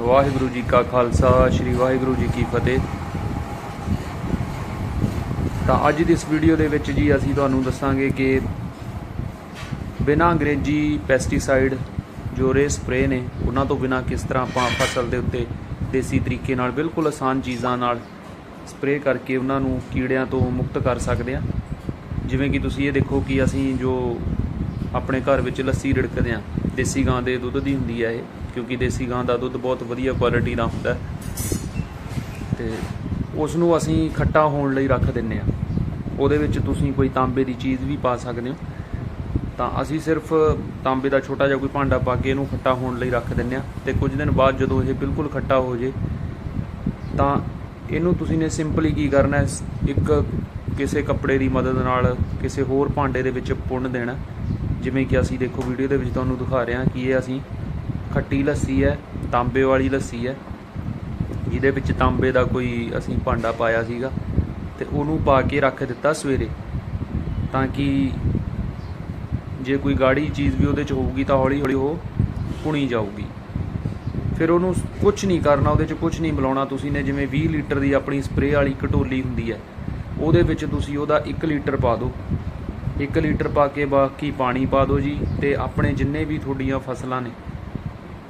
ਵਾਹਿਗੁਰੂ ਜੀ ਕਾ ਖਾਲਸਾ, ਸ੍ਰੀ ਵਾਹਿਗੁਰੂ ਜੀ ਕੀ ਫਤਿਹ। ਤਾਂ ਅੱਜ ਦੀ ਇਸ ਵੀਡੀਓ ਦੇ ਵਿੱਚ ਜੀ ਅਸੀਂ ਤੁਹਾਨੂੰ ਦੱਸਾਂਗੇ ਕਿ ਬਿਨਾਂ ਅੰਗਰੇਜ਼ੀ ਪੈਸਟੀਸਾਈਡ ਜੋ ਰੇ ਸਪਰੇ ਨੇ, ਉਹਨਾਂ ਤੋਂ ਬਿਨਾਂ ਕਿਸ ਤਰ੍ਹਾਂ ਆਪਾਂ ਫਸਲ ਦੇ ਉੱਤੇ ਦੇਸੀ ਤਰੀਕੇ ਨਾਲ ਬਿਲਕੁਲ ਆਸਾਨ ਚੀਜ਼ਾਂ ਨਾਲ ਸਪਰੇ ਕਰਕੇ ਉਹਨਾਂ ਨੂੰ ਕੀੜਿਆਂ ਤੋਂ ਮੁਕਤ ਕਰ ਸਕਦੇ ਹਾਂ। ਜਿਵੇਂ ਕਿ ਤੁਸੀਂ ਇਹ ਦੇਖੋ ਕਿ ਅਸੀਂ ਜੋ ਆਪਣੇ ਘਰ ਵਿੱਚ ਲੱਸੀ ਰਿੜਕਦੇ ਹਾਂ ਦੇਸੀ ਗਾਂ ਦੇ ਦੁੱਧ ਦੀ ਹੁੰਦੀ ਹੈ ਇਹ, ਕਿਉਂਕਿ ਦੇਸੀ ਗਾਂ ਦਾ ਦੁੱਧ ਬਹੁਤ ਵਧੀਆ ਕੁਆਲਿਟੀ ਦਾ ਹੁੰਦਾ ਹੈ। ਤੇ ਉਸ ਨੂੰ ਅਸੀਂ ਖੱਟਾ ਹੋਣ ਲਈ ਰੱਖ ਦਿੰਨੇ ਆ ਉਹਦੇ ਵਿੱਚ ਤੁਸੀਂ ਕੋਈ ਤਾਂਬੇ ਦੀ ਚੀਜ਼ ਵੀ ਪਾ ਸਕਦੇ ਹੋ। ਤਾਂ ਅਸੀਂ ਸਿਰਫ ਤਾਂਬੇ ਦਾ ਛੋਟਾ ਜਿਹਾ ਕੋਈ ਭਾਂਡਾ ਪਾ ਕੇ ਇਹਨੂੰ ਖੱਟਾ ਹੋਣ ਲਈ ਰੱਖ ਦਿੰਨੇ ਆ ਤੇ ਕੁਝ ਦਿਨ ਬਾਅਦ ਜਦੋਂ ਇਹ ਬਿਲਕੁਲ ਖੱਟਾ ਹੋ ਜੇ, ਤਾਂ ਇਹਨੂੰ ਤੁਸੀਂ ਨੇ ਸਿੰਪਲੀ ਕੀ ਕਰਨਾ ਹੈ? ਇੱਕ ਕਿਸੇ ਕੱਪੜੇ ਦੀ ਮਦਦ ਨਾਲ ਕਿਸੇ ਹੋਰ ਭਾਂਡੇ ਦੇ ਵਿੱਚ ਪੁੰਨ ਦੇਣਾ ਜਿਵੇਂ ਕਿ ਅਸੀਂ ਦੇਖੋ ਵੀਡੀਓ ਦੇ ਵਿੱਚ ਤੁਹਾਨੂੰ ਦਿਖਾ ਰਹੇ ਹਾਂ ਕਿ ਇਹ ਅਸੀਂ ਖੱਟੀ ਲੱਸੀ ਹੈ, ਤਾਂਬੇ ਵਾਲੀ ਲੱਸੀ ਹੈ। ਜਿਹਦੇ ਵਿੱਚ ਤਾਂਬੇ ਦਾ ਕੋਈ ਅਸੀਂ ਭਾਂਡਾ ਪਾਇਆ ਸੀਗਾ ਤੇ ਉਹਨੂੰ ਪਾ ਕੇ ਰੱਖ ਦਿੱਤਾ ਸਵੇਰੇ ਤਾਂ ਕਿ ਜੇ ਕੋਈ ਗਾੜੀ ਚੀਜ਼ ਵੀ ਉਹਦੇ ਚ ਹੋਊਗੀ ਤਾਂ ਹੌਲੀ ਹੌਲੀ ਉਹ ਪੁਣੀ ਜਾਊਗੀ। ਫਿਰ ਉਹਨੂੰ ਕੁਝ ਨਹੀਂ ਕਰਨਾ, ਉਹਦੇ ਚ ਕੁਝ ਨਹੀਂ ਮਿਲਾਉਣਾ ਤੁਸੀਂ ਨੇ ਜਿਵੇਂ 20 ਲੀਟਰ ਦੀ ਆਪਣੀ ਸਪਰੇਅ ਵਾਲੀ ਕਟੋਲੀ ਹੁੰਦੀ ਹੈ, ਉਹਦੇ ਵਿੱਚ ਤੁਸੀਂ ਉਹਦਾ 1 ਲੀਟਰ ਪਾ ਦਿਓ। 1 ਲੀਟਰ ਪਾ ਕੇ ਬਾਕੀ ਪਾਣੀ ਪਾ ਦਿਓ ਜੀ ਤੇ ਆਪਣੇ ਜਿੰਨੇ ਵੀ ਤੁਹਾਡੀਆਂ ਫਸਲਾਂ ਨੇ,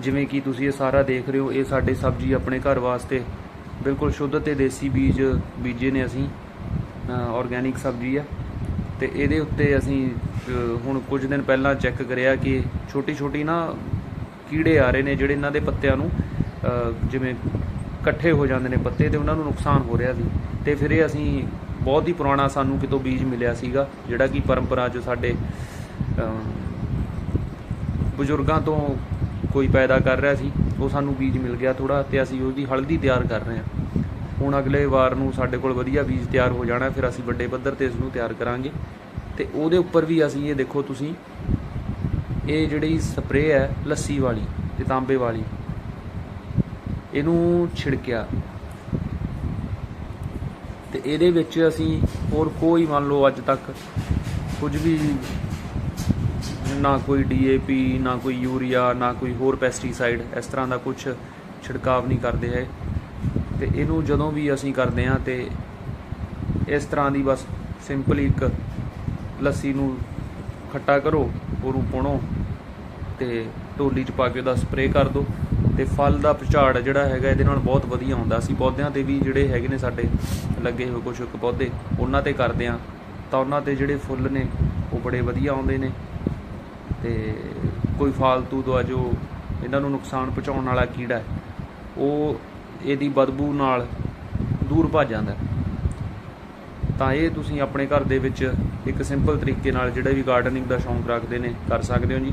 ਜਿਵੇਂ ਕਿ ਤੁਸੀਂ ਇਹ ਸਾਰਾ ਦੇਖ ਰਹੇ ਹੋ, ਇਹ ਸਾਡੇ ਸਬਜ਼ੀ ਆਪਣੇ ਘਰ ਵਾਸਤੇ ਬਿਲਕੁਲ ਸ਼ੁੱਧ ਤੇ ਦੇਸੀ ਬੀਜ ਬੀਜੇ ਨੇ ਅਸੀਂ ਆਰਗੈਨਿਕ ਸਬਜ਼ੀ ਆ। ਤੇ ਇਹਦੇ ਉੱਤੇ ਅਸੀਂ ਹੁਣ ਕੁਝ ਦਿਨ ਪਹਿਲਾਂ ਚੈੱਕ ਕਰਿਆ ਕਿ ਛੋਟੀ ਛੋਟੀ ਨਾ ਕੀੜੇ ਆ ਰਹੇ ਨੇ ਜਿਹੜੇ ਇਹਨਾਂ ਦੇ ਪੱਤਿਆਂ ਨੂੰ ਜਿਵੇਂ ਇਕੱਠੇ ਹੋ ਜਾਂਦੇ ਨੇ ਪੱਤੇ ਤੇ ਉਹਨਾਂ ਨੂੰ ਨੁਕਸਾਨ ਹੋ ਰਿਹਾ ਸੀ। ਤੇ ਫਿਰ ਇਹ ਅਸੀਂ ਬਹੁਤ ਹੀ ਪੁਰਾਣਾ ਸਾਨੂੰ ਕਿਤੋਂ ਬੀਜ ਮਿਲਿਆ ਸੀਗਾ, ਜਿਹੜਾ ਕਿ ਪਰੰਪਰਾ 'ਚ ਸਾਡੇ ਬਜ਼ੁਰਗਾਂ ਤੋਂ ਕੋਈ ਪੈਦਾ ਕਰ ਰਿਹਾ ਸੀ, ਉਹ ਸਾਨੂੰ ਬੀਜ ਮਿਲ ਗਿਆ ਥੋੜਾ ਤੇ ਅਸੀਂ ਉਹਦੀ ਹਲਦੀ ਤਿਆਰ ਕਰ ਰਹੇ ਹਾਂ। ਹੁਣ ਅਗਲੇ ਵਾਰ ਨੂੰ ਸਾਡੇ ਕੋਲ ਵਧੀਆ ਬੀਜ ਤਿਆਰ ਹੋ ਜਾਣਾ, ਫਿਰ ਅਸੀਂ ਵੱਡੇ ਪੱਧਰ ਤੇ ਇਸ ਨੂੰ ਤਿਆਰ ਕਰਾਂਗੇ। ਤੇ ਉਹਦੇ ਉੱਪਰ ਵੀ ਅਸੀਂ ਇਹ ਦੇਖੋ ਤੁਸੀਂ, ਇਹ ਜਿਹੜੀ ਸਪਰੇਅ ਹੈ, ਲੱਸੀ ਵਾਲੀ ਤੇ ਤਾਂਬੇ ਵਾਲੀ, ਇਹਨੂੰ ਛਿੜਕਿਆ। ਤੇ ਇਹਦੇ ਵਿੱਚ ਅਸੀਂ ਹੋਰ ਕੋਈ ਮੰਨ ਲਓ ਅੱਜ ਤੱਕ ਕੁਝ ਵੀ ਨਾ ਕੋਈ ਡੀਏਪੀ ਨਾ ਕੋਈ ਯੂਰੀਆ, ਨਾ ਕੋਈ ਹੋਰ ਪੈਸਟੀਸਾਈਡ ਇਸ ਤਰ੍ਹਾਂ ਦਾ ਕੁਝ ਛਿੜਕਾਵ ਨਹੀਂ ਕਰਦੇ ਹੈ ਤੇ ਇਹਨੂੰ ਜਦੋਂ ਵੀ ਅਸੀਂ ਕਰਦੇ ਹਾਂ ਤੇ ਇਸ ਤਰ੍ਹਾਂ ਦੀ ਬਸ ਸਿੰਪਲ ਇੱਕ ਲੱਸੀ ਨੂੰ ਖੱਟਾ ਕਰੋ, ਉਹਨੂੰ ਪੁਣੋ। ਤੇ ਢੋਲੀ 'ਚ ਪਾ ਕੇ ਉਹਦਾ ਸਪਰੇਅ ਕਰ ਦਿਓ ਤੇ ਫਲ ਦਾ ਪਛਾੜ ਜਿਹੜਾ ਹੈਗਾ ਇਹਦੇ ਨਾਲ ਬਹੁਤ ਵਧੀਆ ਹੁੰਦਾ। ਅਸੀਂ ਪੌਦਿਆਂ ਤੇ ਵੀ ਜਿਹੜੇ ਹੈਗੇ ਨੇ ਸਾਡੇ ਲੱਗੇ ਹੋਏ ਕੁਝ ਇੱਕ ਪੌਦੇ, ਉਹਨਾਂ ਤੇ ਕਰਦੇ ਆ ਤਾਂ ਉਹਨਾਂ ਤੇ ਜਿਹੜੇ ਫੁੱਲ ਨੇ, ਉਹ ਬੜੇ ਵਧੀਆ ਆਉਂਦੇ ਨੇ। ਤੇ ਕੋਈ ਫਾਲਤੂ ਦਾ ਜੋ ਇਹਨਾਂ ਨੂੰ ਨੁਕਸਾਨ ਪਹੁੰਚਾਉਣ ਵਾਲਾ ਕੀੜਾ ਉਹ ਇਹਦੀ ਬਦਬੂ ਨਾਲ ਦੂਰ ਭੱਜ ਜਾਂਦਾ ਤਾਂ ਇਹ ਤੁਸੀਂ ਆਪਣੇ ਘਰ ਦੇ ਵਿੱਚ ਇੱਕ ਸਿੰਪਲ ਤਰੀਕੇ ਨਾਲ ਜਿਹੜੇ ਵੀ ਗਾਰਡਨਿੰਗ ਦਾ ਸ਼ੌਂਕ ਰੱਖਦੇ ਨੇ, ਕਰ ਸਕਦੇ ਹੋ ਜੀ।